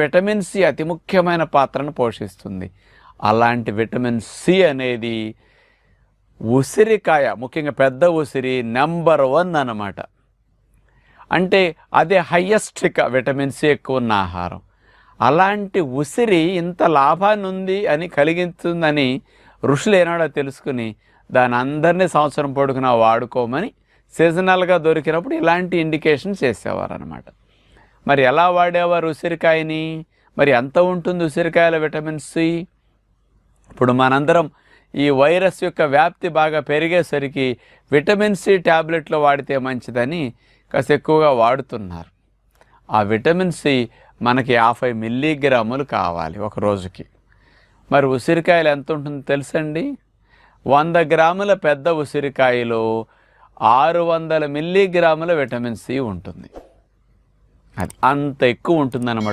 Vitamin C అతి ముఖ్యమైన పాత్రను పోషిస్తుంది. అలాంటి విటమిన్ సి అనేది ఉసిరికాయ ముఖ్యంగా పెద్ద ఉసిరి నెంబర్ వన్ అన్నమాట. అంటే అదే హయ్యెస్ట్ విటమిన్ సి ఎక్కువ ఉన్న ఆహారం. అలాంటి ఉసిరి ఇంత లాభాన్ని ఉంది అని కలిగిస్తుందని ఋషులు ఏనాడో తెలుసుకుని దాని అందరినీ సంవత్సరం పొడుగునా వాడుకోమని సీజనల్గా దొరికినప్పుడు ఇలాంటి ఇండికేషన్ చేసేవారు అనమాట మరి ఎలా వాడేవారు ఉసిరికాయని? మరి ఎంత ఉంటుంది ఉసిరికాయల విటమిన్ సి? ఇప్పుడు మనందరం ఈ వైరస్ యొక్క వ్యాప్తి బాగా పెరిగేసరికి విటమిన్ సి ట్యాబ్లెట్లు వాడితే మంచిదని కాస్త ఎక్కువగా వాడుతున్నారు. ఆ విటమిన్ సి మనకి యాభై మిల్లీగ్రాములు కావాలి ఒక రోజుకి. మరి ఉసిరికాయలు ఎంత ఉంటుందో తెలుసండి? వంద గ్రాముల పెద్ద ఉసిరికాయలో ఆరు వందల మిల్లీగ్రాముల విటమిన్ సి ఉంటుంది. అంత ఎక్కువ ఉంటుందన్నమాట.